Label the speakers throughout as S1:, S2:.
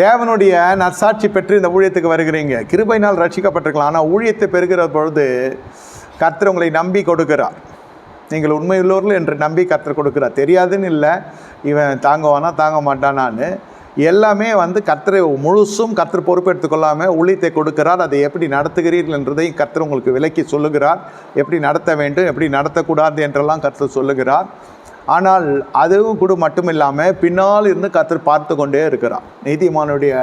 S1: தேவனுடைய நற்சாட்சி பெற்று இந்த ஊழியத்துக்கு வருகிறீங்க. கிருபையினால் ரட்சிக்கப்பட்டிருக்கலாம். ஆனால் ஊழியத்தை பெறுகிற பொழுது கர்த்தர் உங்களை நம்பி கொடுக்கிறார். நீங்கள் உண்மையுள்ளவர்கள் என்று நம்பி கர்த்தர் கொடுக்கிறார். தெரியாதுன்னு இல்லை. இவன் தாங்குவானா தாங்க மாட்டானான்னு எல்லாமே வந்து கர்த்தரை முழுசும் கர்த்தர் பொறுப்பெடுத்துக்கொள்ளாமல் ஊழியத்தை கொடுக்கிறார். அதை எப்படி நடத்துகிறீர்கள் என்றதையும் கர்த்தர் உங்களுக்கு விலக்கி சொல்லுகிறார். எப்படி நடத்த வேண்டும் எப்படி நடத்தக்கூடாது என்றெல்லாம் கர்த்தர் சொல்லுகிறார். ஆனால் அதுவும் கூட மட்டும் இல்லாமல் பின்னால் இருந்து கத்தர் பார்த்து கொண்டே இருக்கிறார். நீதிமானுடைய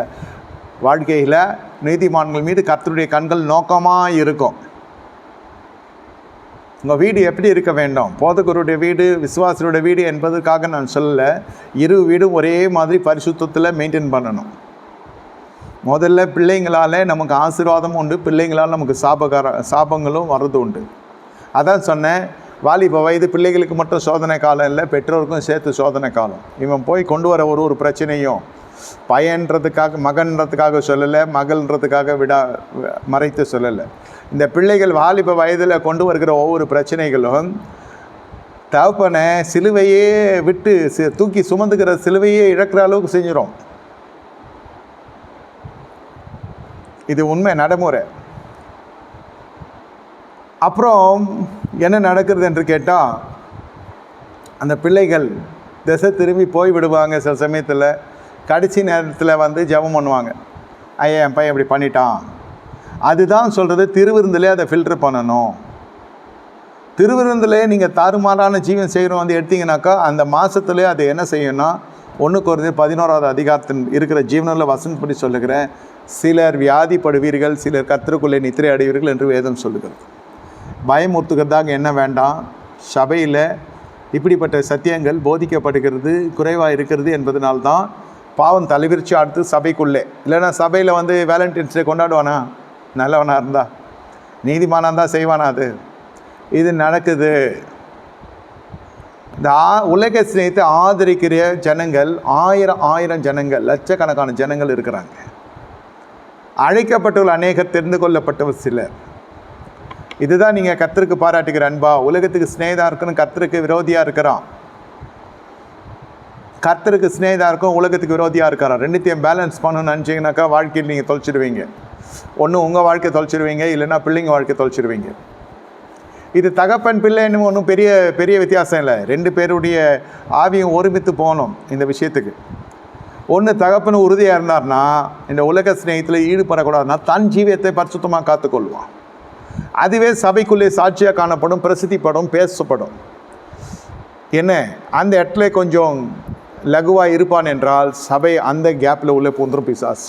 S1: வாழ்க்கையில் நீதிமான்கள் மீது கத்தருடைய கண்கள் நோக்கமாக இருக்கும். உங்கள் வீடு எப்படி இருக்க வேண்டும்? போதகருடைய வீடு விசுவாசருடைய வீடு என்பதற்காக நான் சொல்லலை. இரு வீடும் ஒரே மாதிரி பரிசுத்தத்தில் மெயின்டைன் பண்ணணும். முதல்ல பிள்ளைங்களால் நமக்கு ஆசீர்வாதமும் உண்டு. பிள்ளைங்களால் நமக்கு சாபகார சாபங்களும் வர்றது உண்டு. அதான் சொன்னேன். வாலிப வயது பிள்ளைகளுக்கு மட்டும் சோதனை காலம் இல்லை பெற்றோருக்கும் சேர்த்து சோதனை காலம். இவன் போய் கொண்டு வர ஒரு ஒரு பிரச்சனையும் பையன்றதுக்காக மகன்றதுக்காக சொல்லலை மகள்ன்றதுக்காக விடா மறைத்து சொல்லலை. இந்த பிள்ளைகள் வாலிப வயதில் கொண்டு வருகிற ஒவ்வொரு பிரச்சனைகளும் தகப்பனை சிலுவையே விட்டு சி- தூக்கி சுமந்துக்கிற சிலுவையே இழக்கிற அளவுக்கு செஞ்சிடும் இது உண்மை நடைமுறை. அப்புறம் என்ன நடக்கிறது என்று கேட்டால் அந்த பிள்ளைகள் திசை திரும்பி போய் விடுவாங்க சில சமயத்தில். கடைசி நேரத்தில் வந்து ஜெபம் பண்ணுவாங்க. ஐயா என் பையன் இப்படி பண்ணிட்டான். அதுதான் சொல்கிறது திருவிருந்திலே அதை ஃபில்டர் பண்ணணும். திருவிருந்திலே நீங்கள் தாறுமாறான ஜீவன் செய்கிறோம் வந்து எடுத்தீங்கன்னாக்கா அந்த மாதத்துலேயே அது என்ன செய்யணும்னா ஒன்றுக்கு ஒரு பதினோராவது அதிகாரத்தின் இருக்கிற ஜீவனில் வசனப்படி சொல்லுகிறேன். சிலர் வியாதிப்படுவீர்கள் சிலர் கத்திற்குள்ளே நித்திரை அடைவீர்கள் என்று வேதம் சொல்லுகிறது. பயமுறுத்துகிறதாக என்ன வேண்டாம்? சபையில் இப்படிப்பட்ட சத்தியங்கள் போதிக்கப்படுகிறது குறைவாக இருக்கிறது என்பதனால்தான் பாவம் தலைவிரிச்சு அடுத்து சபைக்குள்ளே. இல்லைன்னா சபையில் வந்து வேலண்டைன்ஸ் டே கொண்டாடுவானா? நல்லவனாக இருந்தா? நீதிமானாக இருந்தால் செய்வானா அது? இது நடக்குது. இந்த ஆ உலக சிநேகத்தை ஆதரிக்கிற ஜனங்கள் ஆயிரம் ஆயிரம் ஜனங்கள் லட்சக்கணக்கான ஜனங்கள் இருக்கிறாங்க. அழைக்கப்பட்டுள்ள அநேகர் தெரிந்து கொள்ளப்பட்டவர் சிலர். இதுதான் நீங்கள் கத்தருக்கு பாராட்டுகிற அன்பா? உலகத்துக்கு சிநேகிதா இருக்குன்னு கத்தருக்கு விரோதியாக இருக்கிறான். கர்த்தருக்கு சிநேகிதா இருக்கும் உலகத்துக்கு விரோதியாக இருக்கிறான். ரெண்டுத்தையும் பேலன்ஸ் பண்ணணும்னு நினச்சிங்கனாக்கா வாழ்க்கையில் நீங்கள் தொலைச்சிடுவீங்க. ஒன்று உங்கள் வாழ்க்கை தொலைச்சிடுவீங்க இல்லைன்னா பிள்ளைங்க வாழ்க்கை தொலைச்சிடுவீங்க. இது தகப்பன் பிள்ளைன்னு ஒன்றும் பெரிய பெரிய வித்தியாசம் இல்லை. ரெண்டு பேருடைய ஆவியும் ஒருமித்து போகணும் இந்த விஷயத்துக்கு. ஒன்று தகப்பன் உறுதியாக இருந்தார்னா இந்த உலக ஸ்நேகத்தில் ஈடுபடக்கூடாதுன்னா தன் ஜீவியத்தை பரிசுத்தமாக காத்துக்கொள்வான். அதுவே சபைக்குள்ளே சாட்சியாக காணப்படும் பிரசித்திப்படும் பேசப்படும். என்ன? அந்த இடத்துல கொஞ்சம் லகுவாக இருப்பான் என்றால் சபை அந்த கேப்பில் உள்ளே பூந்துரும் பிசாஸ்